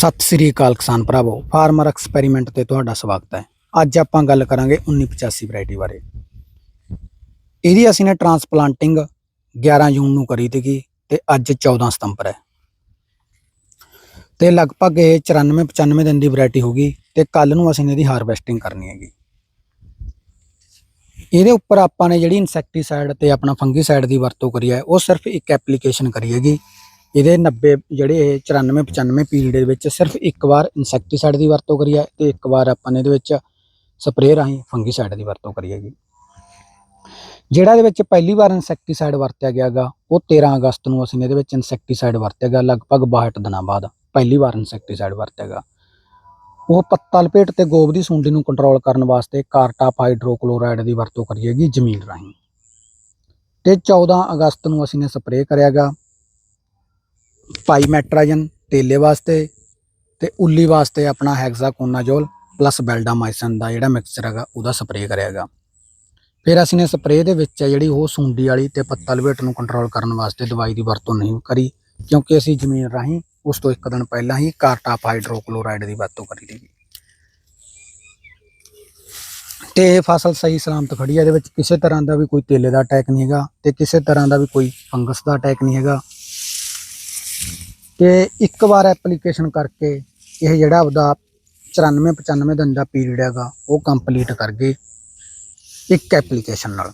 ਸਤਿ ਸ੍ਰੀ ਅਕਾਲ ਕਿਸਾਨ ਭਰਾਵੋ, farmer experiment ਤੇ ਤੁਹਾਡਾ ਸਵਾਗਤ ਹੈ। ਅੱਜ ਆਪਾਂ ਗੱਲ ਕਰਾਂਗੇ 1985 ਵੈਰਾਈਟੀ ਬਾਰੇ। ਇਹਦੀ ਅਸੀਂ ਨੇ ਟਰਾਂਸਪਲਾਂਟਿੰਗ 11 ਜੂਨ ਨੂੰ ਕਰੀ ਸੀਗੀ ਤੇ ਅੱਜ 14 ਸਤੰਬਰ ਹੈ। ਤੇ ਲਗਭਗ ਇਹ 94 95 ਦਿਨ ਦੀ ਵੈਰਾਈਟੀ ਹੋਗੀ ਤੇ ਕੱਲ ਨੂੰ ਅਸੀਂ ਇਹਦੀ ਹਾਰਵੈਸਟਿੰਗ ਕਰਨੀ ਹੈਗੀ। ਇਹਦੇ ਉੱਪਰ ਆਪਾਂ ਨੇ ਜਿਹੜੀ ਇਨਸੈਕਟੀਸਾਈਡ ਤੇ ਆਪਣਾ ਫੰਗੀਸਾਈਡ ਦੀ ਵਰਤੋਂ ਕਰੀ ਹੈ, ਉਹ ਸਿਰਫ ਇੱਕ ਐਪਲੀਕੇਸ਼ਨ ਕਰੀ ਹੈਗੀ। ਇਹਦੇ 90 ਜਿਹੜੇ ਇਹ 94 95 ਪੀਰੀਅਡ ਦੇ ਵਿੱਚ ਸਿਰਫ ਇੱਕ ਵਾਰ ਇਨਸੈਕਟੀਸਾਈਡ ਦੀ ਵਰਤੋਂ ਕਰੀ ਹੈ ਤੇ ਇੱਕ ਵਾਰ ਆਪਾਂ ਨੇ ਇਹਦੇ ਵਿੱਚ ਸਪਰੇਅ ਰਾਹੀਂ ਫੰਗੀਸਾਈਡ ਦੀ ਵਰਤੋਂ ਕਰੀ ਹੈਗੀ ਜਿਹੜਾ ਇਹਦੇ ਵਿੱਚ ਪਹਿਲੀ ਵਾਰ ਇਨਸੈਕਟੀਸਾਈਡ ਵਰਤਿਆ ਗਿਆਗਾ ਉਹ 13 ਅਗਸਤ ਨੂੰ ਅਸੀਂ ਇਹਦੇ ਵਿੱਚ ਇਨਸੈਕਟੀਸਾਈਡ ਵਰਤਿਆ ਗਿਆ, ਲਗਭਗ 62 ਦਿਨਾਂ ਬਾਅਦ ਪਹਿਲੀ ਵਾਰ ਇਨਸੈਕਟੀਸਾਈਡ ਵਰਤਿਆ ਗਿਆ। ਉਹ ਪੱਤਾ ਲਪੇਟ ਤੇ ਗੋਬ ਦੀ ਸੁੰਡੀ ਨੂੰ ਕੰਟਰੋਲ ਕਰਨ ਵਾਸਤੇ ਕਾਰਟਾਪ ਹਾਈਡਰੋਕਲੋਰਾਈਡ ਦੀ ਵਰਤੋਂ ਕਰੀਏਗੀ ਜ਼ਮੀਨ ਰਾਹੀਂ। ਤੇ 14 ਅਗਸਤ ਨੂੰ ਅਸੀਂ ਨੇ ਸਪਰੇਅ ਕਰਿਆਗਾ ਪਾਈਮੈਟਰਾਜਨ ਤੇਲੇ ਵਾਸਤੇ ਤੇ ਉੱਲੀ ਵਾਸਤੇ ਆਪਣਾ ਹੈਗਜ਼ਾਕੋਨਾਜੋਲ ਪਲੱਸ ਬੈਲਡਾਮਾਈਸਿਨ ਦਾ ਜਿਹੜਾ ਮਿਕਸਚਰ ਹੈਗਾ, ਉਹਦਾ ਸਪਰੇਅ ਕਰਿਆਗਾ ਫਿਰ ਅਸੀਂ ਨੇ ਸਪਰੇਅ ਦੇ ਵਿੱਚ ਹੈ ਜਿਹੜੀ ਉਹ ਸੁੰਡੀ ਵਾਲੀ ਤੇ ਪੱਤਾ ਲਪੇਟ ਨੂੰ ਕੰਟਰੋਲ ਕਰਨ ਵਾਸਤੇ ਦਵਾਈ ਦੀ ਵਰਤੋਂ ਨਹੀਂ ਕਰੀ, ਕਿਉਂਕਿ ਅਸੀਂ ਜ਼ਮੀਨ ਰਾਹੀਂ ਉਸ ਤੋਂ ਇੱਕ ਦਿਨ ਪਹਿਲਾਂ ਹੀ ਕਾਰਟਾਪ ਹਾਈਡਰੋਕਲੋਰਾਈਡ ਦੀ ਵਰਤੋਂ ਕਰੀ ਸੀ ਤੇ ਇਹ ਫਸਲ ਸਹੀ ਸਲਾਮਤ ਖੜੀ ਹੈ ਇਹਦੇ ਵਿੱਚ ਕਿਸੇ ਤਰ੍ਹਾਂ ਦਾ ਵੀ ਕੋਈ ਤੇਲੇ ਦਾ ਅਟੈਕ ਨਹੀਂ ਹੈਗਾ ਤੇ ਕਿਸੇ ਤਰ੍ਹਾਂ ਦਾ ਵੀ ਕੋਈ ਫੰਗਸ ਦਾ ਅਟੈਕ ਨਹੀਂ ਹੈਗਾ। ਤੇ ਇੱਕ ਵਾਰ ਐਪਲੀਕੇਸ਼ਨ ਕਰਕੇ ਇਹ ਜਿਹੜਾ ਆਪਦਾ 94 95 ਦਿਨ ਦਾ ਪੀਰੀਅਡ ਹੈਗਾ, ਉਹ ਕੰਪਲੀਟ ਕਰ ਗਏ ਇੱਕ ਐਪਲੀਕੇਸ਼ਨ ਨਾਲ।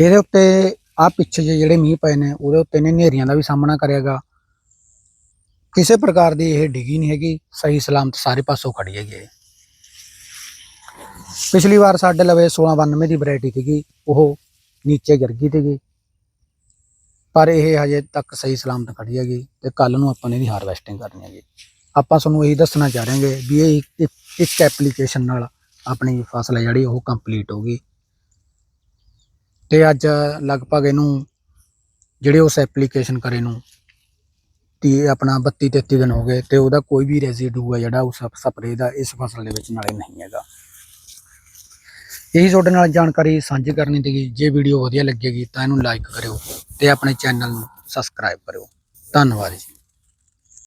ਇਹਦੇ ਉੱਤੇ ਆ ਪਿੱਛੇ ਜਿਹੇ ਜਿਹੜੇ ਮੀਂਹ ਪਏ ਨੇ, ਉਹਦੇ ਉੱਤੇ ਨੇ ਹਨੇਰੀਆਂ ਦਾ ਵੀ ਸਾਹਮਣਾ ਕਰਿਆਗਾ ਕਿਸੇ ਪ੍ਰਕਾਰ ਦੀ ਇਹ ਡਿੱਗੀ ਨਹੀਂ ਹੈਗੀ, ਸਹੀ ਸਲਾਮਤ ਸਾਰੇ ਪਾਸੋਂ ਖੜੀ ਹੈਗੀ ਇਹ। ਪਿਛਲੀ ਵਾਰ ਸਾਡੇ ਲਵੇ 1692 ਦੀ ਵੈਰਾਈਟੀ ਸੀਗੀ, ਉਹ ਨੀਚੇ ਗਿਰ ਗਈ ਸੀਗੀ। ਪਰ ਇਹ ਹਜੇ ਤੱਕ ਸਹੀ ਸਲਾਮਤ ਖੜੀ ਹੈਗੀ ਤੇ ਕੱਲ ਨੂੰ ਆਪਾਂ ਨੇ ਇਹਦੀ ਹਾਰਵੈਸਟਿੰਗ ਕਰਨੀ ਹੈਗੀ। ਆਪਾਂ ਤੁਹਾਨੂੰ ਇਹੀ ਦੱਸਣਾ ਚਾਹ ਰਹੇ ਹਾਂਗੇ ਵੀ ਇਹ ਇੱਕ- ਇੱਕ- ਐਪਲੀਕੇਸ਼ਨ ਨਾਲ ਆਪਣੀ ਫਸਲ ਹੈ ਜਿਹੜੀ ਉਹ ਕੰਪਲੀਟ ਹੋ ਗਈ। ਤੇ ਅੱਜ ਲਗਭਗ ਇਹਨੂੰ ਜਿਹੜੇ ਉਸ ਐਪਲੀਕੇਸ਼ਨ ਕਰੇ ਨੂੰ ਤੀ ਆਪਣਾ 32 33 ਦਿਨ ਹੋ ਗਏ ਤੇ ਉਹਦਾ ਕੋਈ ਵੀ ਰੈਜੀਡਿਊ ਹੈ ਜਿਹੜਾ ਉਸ ਸਪਰੇਅ ਦਾ ਇਸ ਫਸਲ ਦੇ ਵਿੱਚ ਨਾਲੇ ਨਹੀਂ ਹੈਗਾ। ਇਹੀ ਤੁਹਾਡੇ ਨਾਲ ਜਾਣਕਾਰੀ ਸਾਂਝੀ ਕਰਨੀ ਸੀਗੀ। ਜੇ ਵੀਡੀਓ ਵਧੀਆ ਲੱਗੇਗੀ ਤਾਂ ਇਹਨੂੰ ਲਾਈਕ ਕਰਿਓ। ਤੇ ਆਪਣੇ ਚੈਨਲ ਨੂੰ ਸਬਸਕ੍ਰਾਈਬ ਕਰਿਓ। ਧੰਨਵਾਦ ਜੀ।